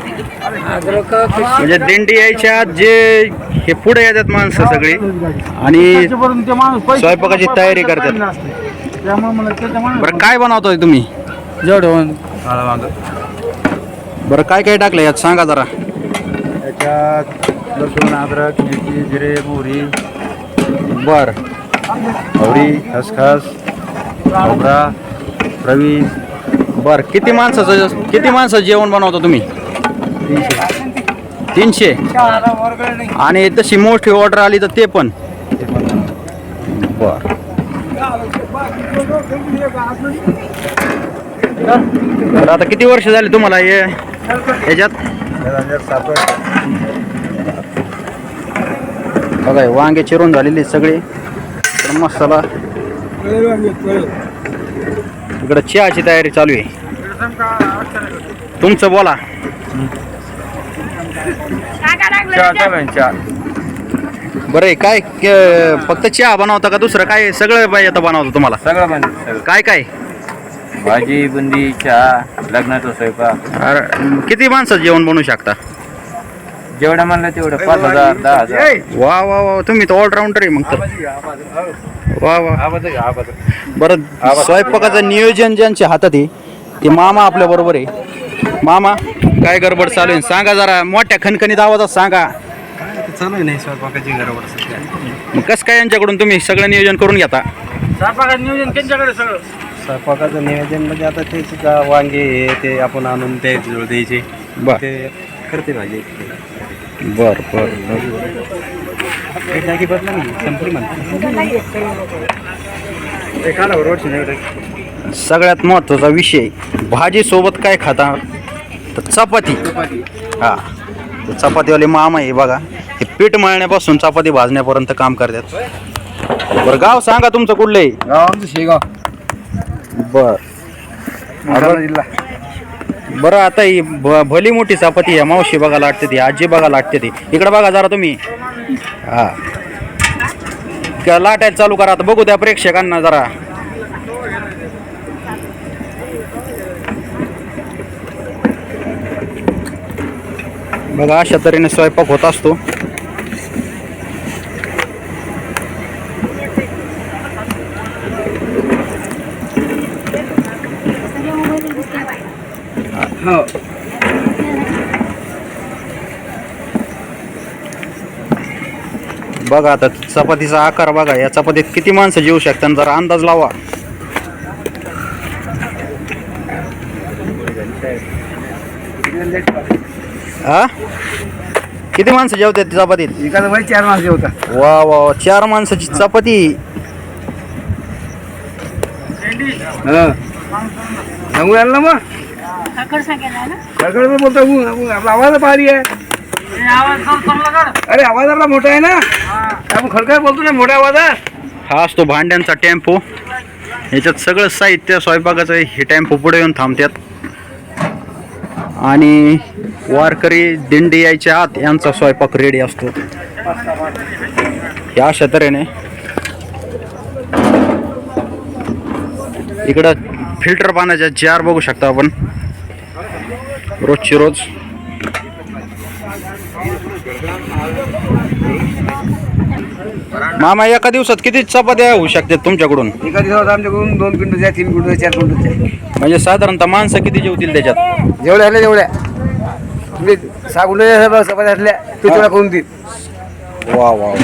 म्हणजे दिंडी यायच्या जे हे पुढे येतात माणसं सगळी आणि माणूस स्वयंपाकाची तयारी करतात. बरं काय बनवतोय तुम्ही? जेवढं बरं काय काय टाकलं यात? सांगा जरा. त्याच्यात लसूण अद्रक मिरची जिरे मोहरी बर. हवरी खसखस खोबरा रवी. बर किती माणसाचं किती माणसाचं जेवण बनवता तुम्ही? तीनशे. आणि तशी मोठी ऑर्डर आली तर ते पण. बर. आता किती वर्ष झाली तुम्हाला हे सापड बघा वांगे चिरून झालेली सगळी. तर मसाला इकडं चहाची तयारी चालू आहे. तुमचं बोला. चहा चहा बरं आहे, काय क- फक्त चहा बनवता का दुसरं काय? सगळं पाहिजे आता बनवतं तुम्हाला. सगळं सगळं. काय काय? भाजी बुंदी चहा लग्नाचा स्वयंपाक. अरे किती माणसं जेवण बनवू शकता? जेवढं म्हणलं तेवढं. पाच हजार दहा हजार. वा वा वा तुम्ही तर ऑलराऊंडर आहे मग तर. वा वा. बरं स्वयंपाकाचं नियोजन ज्यांच्या हातात आहे ते मामा आपल्या बरोबर आहे. मामा? काय गडबड चालू आहे? सांगा जरा मोठ्या खणखणीत आवाजात सांगा. चालू आहे नाही स्वयंपाकाची गडबड सध्या? मग कसं काय यांच्याकडून तुम्ही सगळं नियोजन करून घेता? स्वयंपाकात नियोजन त्यांच्याकडे सगळं. स्वयंपाकाचं नियोजन म्हणजे आता ते सुद्धा वांगे हे ते आपण आणून ते जोड द्यायचे. बर. ते करते भाजी. बर बर ते टाकी बदला नाही संपली म्हणते. सगळ्यात महत्त्वाचा विषय भाजी सोबत काय खाता? तर चपाती. हा. तर चपातीवाले मामा आहे बघा. हे पीठ मळण्यापासून चपाती भाजण्यापर्यंत काम करतात. बरं गाव सांगा तुमचं कुठलं आहे? गाव आमचं शेगाव. बर. बुलढाणा जिल्हा. बरं आता ही भ- भली मोठी चपाती आहे. मावशी बघा लाटते ती आजी बघा लाटते ती. इकडे बघा जरा तुम्ही. हा. लाटायला चालू करा आता. बघू त्या प्रेक्षकांना जरा. बघा अशा तऱ्हेने स्वयंपाक होत असतो. हो. बघा आता चपातीचा आकार बघा या चपातीत किती माणसं जेवू शकतात जरा अंदाज लावा. हा? किती माणसं जेवतात चपातीत? एखादं वय चार माणसं होता वा वा वा. चार माणसाची चपाती. सांगू यायला ना मग? खडखड बोलतो. आपला आवाज भारी आहे. अरे आवाज आपला मोठा आहे ना? आपण खडखड बोलतो ना मोठ्या आवाजात. हा असतो भांड्यांचा टेम्पो. याच्यात सगळं साहित्य स्वयंपाकाचं हे टेम्पो पुढे येऊन थांबतात. आणि वारकरी दिंडी यायच्या आत यांचा स्वयंपाक रेडी असतो. ह्या अशा तऱ्हेने इकडं फिल्टर पाण्याच्या जार बघू शकता आपण. रोजची रोज. मामा एका दिवसात किती चपात्या होऊ शकतात तुमच्याकडून? एका दिवसात आमच्याकडून दोन क्विंटलच्या तीन क्विंटलच्या चार क्विंटलच्या म्हणजे साधारणतः माणसं किती जेवतील त्याच्यात? जेवढ्या झाल्या तेवढ्या. सहा क्विंटलच्या चपात्या असल्या ते तेवढ्या करून देईल वा वा वा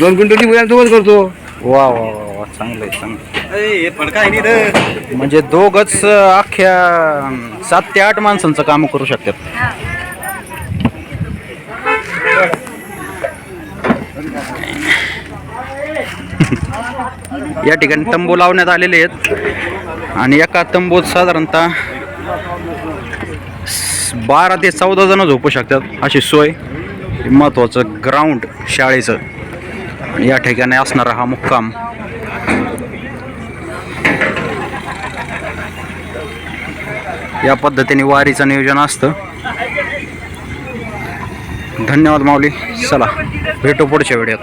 दोन क्विंटलची मुलांना तोच करतो. वा वा वा वा चांगलं आहे चांगलं आहे. म्हणजे दोघच अख्ख्या सात ते आठ माणसांचं काम करू शकतात. या ठिकाणी तंबू लावण्यात आलेले आहेत. आणि एका तंबूत साधारणतः बारा ते चौदा जण झोपू शकतात अशी सोय महत्त्वाचं ग्राउंड शाळेचं. आणि या ठिकाणी असणारा हा मुक्काम. या पद्धतीने वारीचं नियोजन असतं. धन्यवाद माऊली चला भेटू पुढच्या व्हिडिओत